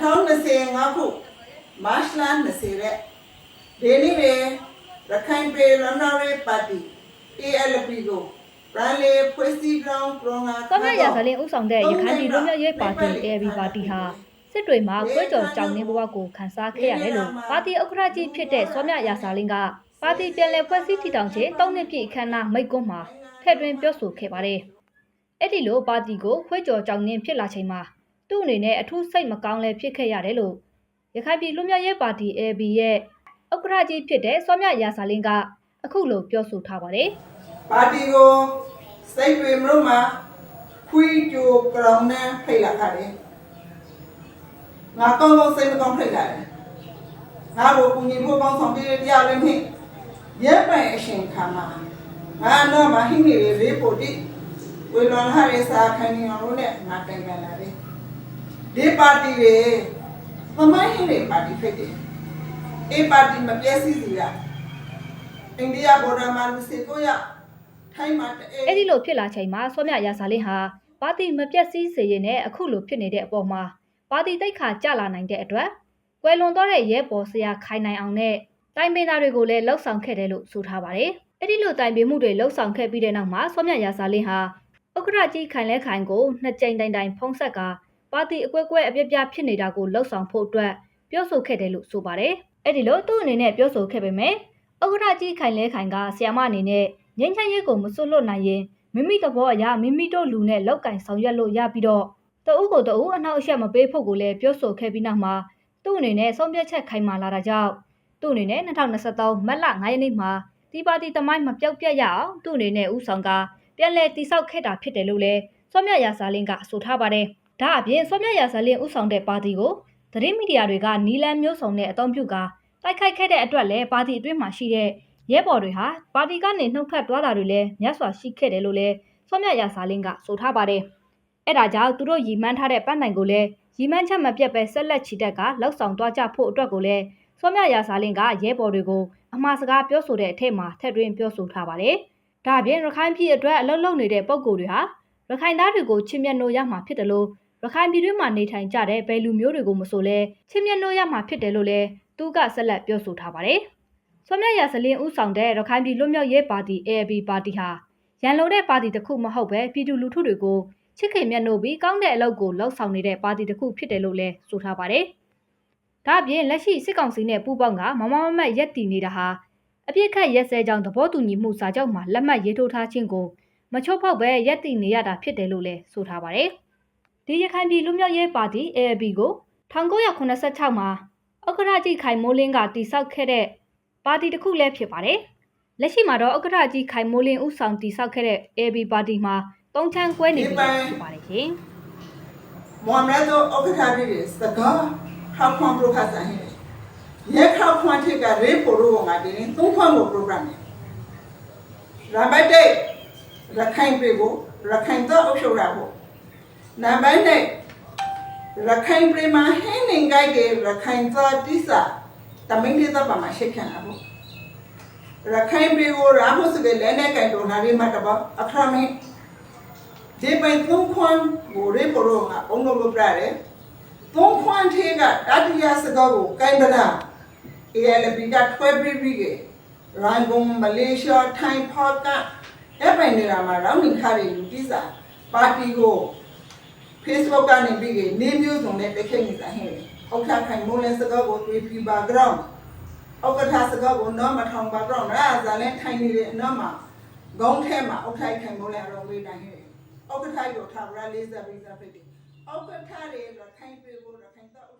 2025ခုမတ်လ20ရက်ဒီနေ့ပဲရခိုင်ပြည်ရနာရေးပါတီ ALP ကိုရန်လေဖွဲ့စည်းကြောင်းပရောဂရမ်စောမြရာဇလင်းဥဆောင်တဲ့ရခိုင်ပြည်လူမျိုးရေးပါတီ AB ပါတီဟာစစ်တွေမှာကွဲကြော်ကြောင်နေဘဝကိုခန်းစားခဲ့ရတယ်လို့ပါတီဥက္ကဋ္ဌကြီးဖြစ်တဲ့စောမြရာဇလင်းကပါတီပြန်လည်ဖွဲ့စည်းတည်ထောင်ခြင်း၃နှစ်ပြည့်အခမ်းအနားမိန့်ခွန်းမှာထည့်သွင်းပြောဆိုခဲ့ပါတယ်။အဲ့ဒီလိုပါတီကိုခွဲကြော်ကြောင်နေဖြစ်လာချိန်မှာ သူ့အနေနဲ့အထူးစိတ်မကောင်းလဲဖြစ်ခဲ့ရတယ်လို့ရခိုင်ပြည်လူမျိုးရေးပါတီ AB ရဲ့ဥက္ကဋ္ဌကြီးဖြစ်တဲ့စောမြရာဇလင်းကအခုလိုပြောဆိုထားပါတယ်။ပါတီကိုစိတ်တွေမလို့မှာခွေးကြိုကရောင်နဲ့ဖိတ်လာခါတယ်ငါကောင်းကောင်းစိတ်မကောင်းဖိတ်လာတယ်ငါတို့ကုညီဖို့ပေါင်းဆောင်ပြတဲ့တရားလေးမြင့်ရက်ပိုင်အရှင်ခါမှာငါတော့မဟင်းနေလေးပို့တိဝေလွန်ဟာရစာခိုင်းနေအောင်လို့နဲ့ငါတိုင်ကန်လာတယ် ဒီပါတီတွေသမိုင်းဟင်းတွေပါတီဖြစ်တယ်အေးပါတီမပြည့်စည်စီရအိန္ဒိယဘော်ဒါမှာလူစီကိုရထိုင်းမှာတအေးအဲ့ဒီလိုဖြစ်လာချိန်မှာစောမြရာဇာလင်းဟာပါတီမပြတ်စည်းစေရင်နဲ့အခုလိုဖြစ်နေတဲ့အပေါ်မှာပါတီတိတ်ခါကြလာနိုင်တဲ့အတွက်ကွယ်လွန်သွားတဲ့ရဲဘော်ဆရာခိုင်နိုင်အောင်နဲ့တိုင်ပင်သားတွေကိုလည်းလှုပ်ဆောင်ခဲ့တယ်လို့ဆိုထားပါတယ်။အဲ့ဒီလိုတိုင်ပင်မှုတွေလှုပ်ဆောင်ခဲ့ပြီးတဲ့နောက်မှာစောမြရာဇာလင်းဟာဥက္ကဋ္ဌကြီးခိုင်လဲခိုင်ကိုနှစ်ကြိမ်တိုင်တိုင်ဖုံးဆက်က ပါတီအကွဲကွဲအပြက်ပြဖြစ်နေတာကိုလှုပ်ဆောင်ဖို့အတွက်ပြောဆိုခဲ့တယ်လို့ဆိုပါတယ်။အဲ့ဒီလိုသူ့အနေနဲ့ပြောဆိုခဲ့ပေမဲ့ဥက္ကဋ္ဌကြီးခိုင်လဲခိုင်ကဆီယာမအနေနဲ့ငင်းချမ်းရေးကိုမစွတ်လွတ်နိုင်ရင်မိမိသဘောအရမိမိတို့လူနဲ့လောက်ကင်ဆောင်ရွက်လို့ရပြီးတော့တအုပ်ကိုတအုပ်အနောက်အရှက်မပေးဖို့ကိုလည်းပြောဆိုခဲ့ပြီးနောက်မှာသူ့အနေနဲ့ဆုံးဖြတ်ချက်ခိုင်မာလာတာကြောင့်သူ့အနေနဲ့2023မတ်လ9ရက်နေ့မှာဒီပါတီတမိုင်းမပြောက်ပြတ်ရအောင်သူ့အနေနဲ့ဥဆောင်ကပြန်လည်တိစောက်ခဲ့တာဖြစ်တယ်လို့လည်းစောမြရာဇာလင်းကဆိုထားပါတယ်။ ဒါအပြင်စောမြရာဇာလင်းဥဆောင်တဲ့ပါတီကိုသတင်းမီဒီယာတွေကနီလန်မျိုးစုံနဲ့အသုံးပြုကာတိုက်ခိုက်ခဲ့တဲ့အတွက်လည်းပါတီအတွင်းမှာရှိတဲ့ရဲဘော်တွေဟာပါတီကနေနှုတ်ခတ်သွားတာတွေလည်းမြတ်စွာရှိခဲ့တယ်လို့လည်းစောမြရာစာလင်းကဆိုထားပါတယ်။အဲဒါကြောင့်သူတို့ရီမှန်းထားတဲ့ပန်းနိုင်ကိုလည်းရီမှန်းချက်မပြတ်ပဲဆက်လက်ချီတက်ကလောက်ဆောင်သွားကြဖို့အတွက်ကိုလည်းစောမြရာစာလင်းကရဲဘော်တွေကိုအမှားစကားပြောဆိုတဲ့အထက်မှာထည့်သွင်းပြောဆိုထားပါတယ်။ဒါအပြင်ရခိုင်ပြည်အတွက်အလုပ်လုပ်နေတဲ့ပုံကိုယ်တွေဟာရခိုင်သားတွေကိုချစ်မြတ်လို့ရမှာဖြစ်တယ်လို့ ရခိုင်ပြည်တွင်းမှာနေထိုင်ကြတဲ့ဘယ်လူမျိုးတွေကိုမဆိုလဲချစ်မြတ်လို့ရမှာဖြစ်တယ်လို့လည်းသူကဆက်လက်ပြောဆိုထားပါတယ်။ဆွမ်းမြတ်ရစလင်းဦးဆောင်တဲ့ရခိုင်ပြည်လွတ်မြောက်ရေးပါတီ AAP ပါတီဟာရန်လိုတဲ့ပါတီတစ်ခုမဟုတ်ပဲပြည်သူလူထုတွေကိုချစ်ခင်မြတ်နိုးပြီးကောင်းတဲ့အလုပ်ကိုလှုပ်ဆောင်နေတဲ့ပါတီတစ်ခုဖြစ်တယ်လို့လည်းဆိုထားပါတယ်။ဒါ့အပြင်လက်ရှိစစ်ကောင်စီနဲ့ပူးပေါင်းကမမမမတ်ရက်တည်နေတာဟာအပြစ်ခတ်ရက်စဲကြောင်းသဘောတူညီမှုစာချုပ်မှာလက်မှတ်ရေးထိုးထားခြင်းကိုမချိုးဖောက်ပဲရက်တည်နေရတာဖြစ်တယ်လို့လည်းဆိုထားပါတယ်။ ဒီရခိုင်ပြည်လွတ်မြောက်ရေးပါတီ AAP ကို1986မှာဥက္ကဋ္ဌကြီးခိုင်မိုးလင်းကတိစောက်ခဲ့တဲ့ပါတီတစ်ခုလည်းဖြစ်ပါတယ်။လက်ရှိမှာတော့ဥက္ကဋ္ဌကြီးခိုင်မိုးလင်းဦးဆောင်တည်ဆောက်ခဲ့တဲ့ AB ပါတီမှာတုံးချမ်းကွဲနေပြီလို့ဖြစ်ပါတယ်ရှင်။မော်မရဒိုအောက်ခါရီစကားခေါခွန်ပရိုခါဆိုင်ဟဲ့ရဲခေါခွန်ထိကရေပိုရိုငါဒီသုံးခွန်ကို program နဲ့ရဘတ်တဲ့ရခိုင်ပြည်ကိုရခိုင်တော့အုပ်ချုပ်ရဖို့ နံပါတ်နဲ့ရခိုင်ပြည်မှာဟင်းနေကြတဲ့ရခိုင်တော့တိစာတမင်းလေးတော့ပါမရှိခံရဖို့ရခိုင်ပြည်ကိုရာမှုစကလည်းနဲ့ကန်တော်နာရီမှာတော့အခရမင်းဒီပိုင်သုံးခွန်းကိုရေပရောကဘုံလုံးလုပ်ရတယ်သုံးခွန်းထေကတတိယစကားကိုကိုင်ပနာ ALP ကထွဲပြီးပြီးကရန်ကုန်မလေးရှားထိုင်းဖော့ကအပိုင်နေတာမှာရောင်းနေခါရီလူတိစာပါတီကို Facebook ကနေပြီးကနေမျိုးစုံနဲ့တက်ခဲ့နေတာဟဲ့အောက်ထခိုင်မိုးလဲစကားကိုတွေးပြီးပါ ground အောက်ကထားစကားကိုတော့မထောင်ပါ ground အဲ့ဒါလည်းထိုင်နေတဲ့အနောက်မှာဂုံးထဲမှာအောက်ထိုက်ခိုင်မိုးလဲအရောဝေးတိုင်းဟဲ့အောက်ကထိုက်တော့ထားရလေးစားပြီးစားဖြစ်တယ်အောက်ကထားတယ်တော့ခိုင်ပြေကိုတော့ခိုင်တော့အုပ်ချုပ်တာ